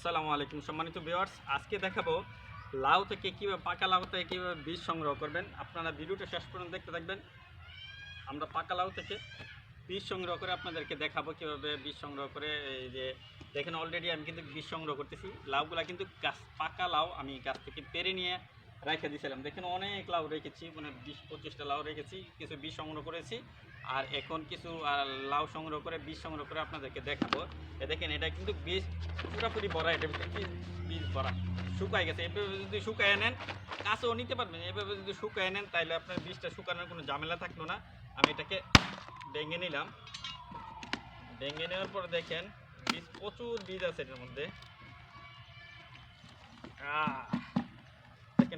আসসালামু আলাইকুম সম্মানিত ভিউয়ার্স। আজকে দেখাবো লাউ থেকে কীভাবে, পাকা লাউ থেকে কীভাবে বীজ সংগ্রহ করবেন। আপনারা ভিডিওটা শেষ পর্যন্ত দেখতে থাকবেন। আমরা পাকা লাউ থেকে বীজ সংগ্রহ করে আপনাদেরকে দেখাবো কীভাবে বীজ সংগ্রহ করে। এই যে, দেখেন অলরেডি আমি কিন্তু বীজ সংগ্রহ করতেছি। লাউগুলা কিন্তু গাছ, পাকা লাউ আমি গাছ থেকে পেরে নিয়ে রেখে দিয়েছিলাম দেখেন অনেক লাউ রেখেছি মানে বিশ পঁচিশটা লাউ রেখেছি কিছু বীজ সংগ্রহ করেছি আর এখন কিছু লাউ সংগ্রহ করে বীজ সংগ্রহ করে আপনাদেরকে দেখাবো। এ দেখেন এটা কিন্তু বীজ পুরোপুরি ভরা এটা বীজ ভরা। শুকায় গেছে এভাবে যদি শুকায় নেন কাছেও নিতে পারবেন এভাবে যদি শুকায় নেন তাহলে আপনার বীজটা শুকানোর কোনো ঝামেলা থাকল না। আমি এটাকে ভেঙে নিলাম। ভেঙে নেওয়ার পর দেখেন বীজ প্রচুর বীজ আছে এটার মধ্যে। আহ,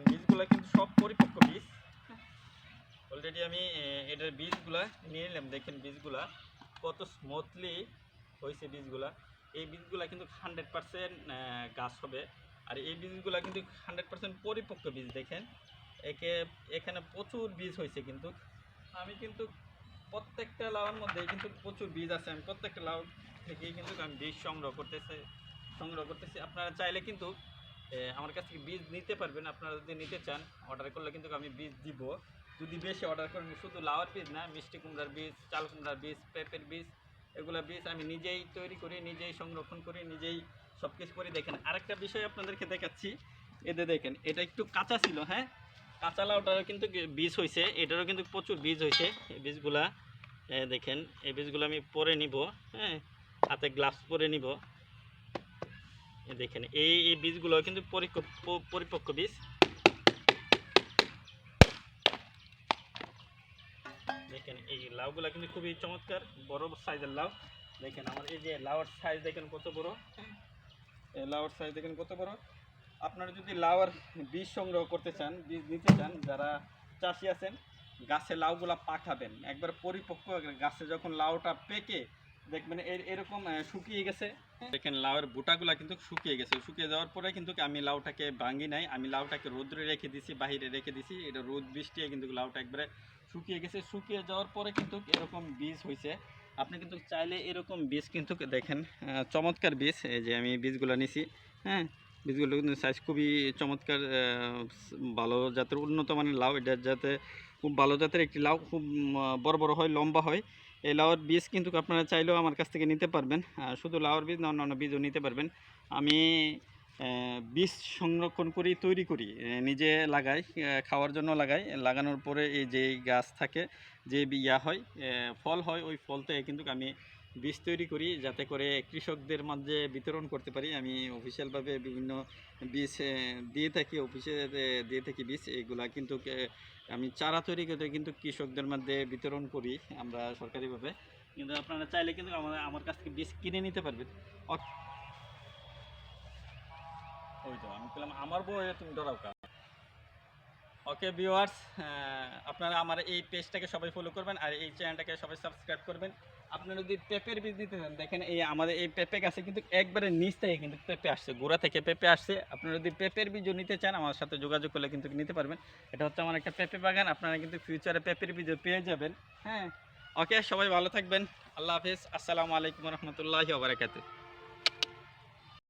বীজগুলো কিন্তু সব পরিপক্ক বীজ। অলরেডি আমি এটার বীজগুলা নিয়ে নিলাম। দেখেন বীজগুলা কত স্মুথলি হয়েছে বীজগুলা। এই বীজগুলা কিন্তু হান্ড্রেড পারসেন্ট গাছ হবে। আর এই বীজগুলা কিন্তু হান্ড্রেড পারসেন্ট পরিপক্ক বীজ, দেখেন। একে, এখানে প্রচুর বীজ হয়েছে কিন্তু। আমি কিন্তু প্রত্যেকটা লাউর মধ্যে কিন্তু প্রচুর বীজ আছে। আমি প্রত্যেকটা লাউ থেকেই কিন্তু আমি বীজ সংগ্রহ করতেছি সংগ্রহ করতেছি। আপনারা চাইলে কিন্তু আমার কাছ থেকে বীজ নিতে পারবেন, আপনারা যদি নিতে চান অর্ডার করলে কিন্তু আমি বীজ দিব। যদি বেশি অর্ডার করেন, শুধু লাউয়ের বীজ না, মিষ্টি কুমড়ার বীজ, চাল কুমড়ার বীজ, পেঁপের বীজ, এগুলো বীজ আমি নিজেই তৈরি করি, নিজেই সংরক্ষণ করি, নিজেই সব কিছু করি। দেখেন, আরেকটা বিষয় আপনাদেরকে দেখাচ্ছি। এতে দেখেন, এটা একটু কাঁচা ছিল হ্যাঁ? কাঁচা লাউটারও কিন্তু বীজ হয়েছে এটারও কিন্তু প্রচুর বীজ হয়েছে এই বীজগুলা। দেখেন, এই বীজগুলো আমি পরে নিব হ্যাঁ? হাতে গ্লাভস পরে নিব। দেখেন, এই এই বীজগুলো কিন্তু পরিপক্ক বীজ। দেখেন, এই লাউগুলো কিন্তু খুবই চমৎকার, বড় সাইজের লাউ। দেখেন, আমার এই যে লাউর সাইজ দেখেন কত বড়। এই লাউর সাইজ দেখেন কত বড়। আপনারা যদি লাউর বীজ সংগ্রহ করতে চান, বীজ নিতে চান, যারা চাষি আছেন, গাছে লাউগুলা পাঠাবেন। একবার পরিপক্ক গাছে যখন লাউটা পেকে দেখবেন এর- এরকম শুকিয়ে গেছে। দেখেন, লাউয়ের বুটাগুলা কিন্তু শুকিয়ে গেছে। শুকিয়ে যাওয়ার পরে কিন্তু আমি লাউটাকে ভাঙি নাই। আমি লাউটাকে রোদ্রে রেখে দিছি, বাহিরে রেখে দিছি। এটা রোদ বৃষ্টিয়ে কিন্তু লাউটা একবারে শুকিয়ে গেছে। শুকিয়ে যাওয়ার পরে কিন্তু এরকম বীজ হয়েছে আপনি কিন্তু চাইলে এরকম বীজ কিন্তু দেখেন চমৎকার বীজ। এই যে আমি বীজগুলো নিছি হ্যাঁ? বীজগুলো কিন্তু সাইজ খুবই চমৎকার ভালো জাতের, উন্নত মানের লাউ। এটা যাতে খুব ভালো জাতের একটি লাউ, খুব বড় বড় হয়, লম্বা হয়। এই লাওয়ার বীজ কিন্তু আপনারা চাইলেও আমার কাছ থেকে নিতে পারবেন। শুধু লাওয়ার বীজ না, অন্যান্য বীজও নিতে পারবেন। আমি বীজ সংরক্ষণ করি, তৈরি করি নিজে লাগাই খাওয়ার জন্য লাগাই, লাগানোর পরে এই যে গাছ থাকে, যে ইয়া হয় ফল হয়, ওই ফল থেকে কিন্তু আমি বীজ তৈরি করি, যাতে করে কৃষকদের মাঝে বিতরণ করতে পারি। আমি অফিসিয়ালভাবে বিভিন্ন বীজ দিয়ে থাকি অফিসে দিয়ে থাকি বীজ, এগুলা কিন্তু আমি চারা তৈরি করে কিন্তু কৃষকদের মধ্যে বিতরণ করি আমরা সরকারিভাবে। কিন্তু আপনারা চাইলে কিন্তু আমার আমার কাছ থেকে বীজ কিনে নিতে পারবেন। ওই তো, আমি বললাম, আমার বউয়ে তুমি ডরাও কা? ওকে ভিউয়ার্স আপনারা আমার এই পেজটাকে সবাই ফলো করবেন আর এই চ্যানেলটাকে সবাই সাবস্ক্রাইব করবেন। আপনারা যদি পেঁপের বীজ নিতে চান, দেখেন এই আমাদের এই পেঁপে গাছে কিন্তু একবারে নিচ থেকে কিন্তু পেঁপে আসছে, গোড়া থেকে পেঁপে আসছে। আপনারা যদি পেঁপের বীজও নিতে চান, আমার সাথে যোগাযোগ করলে কিন্তু নিতে পারবেন। এটা হচ্ছে আমার একটা পেঁপে বাগান, আপনারা কিন্তু ফিউচারে পেঁপের বীজও পেয়ে যাবেন। হ্যাঁ। ওকে সবাই ভালো থাকবেন। আল্লাহ হাফিজ। আসসালামু আলাইকুম রহমতুল্লাহি ওবরাকাতুহ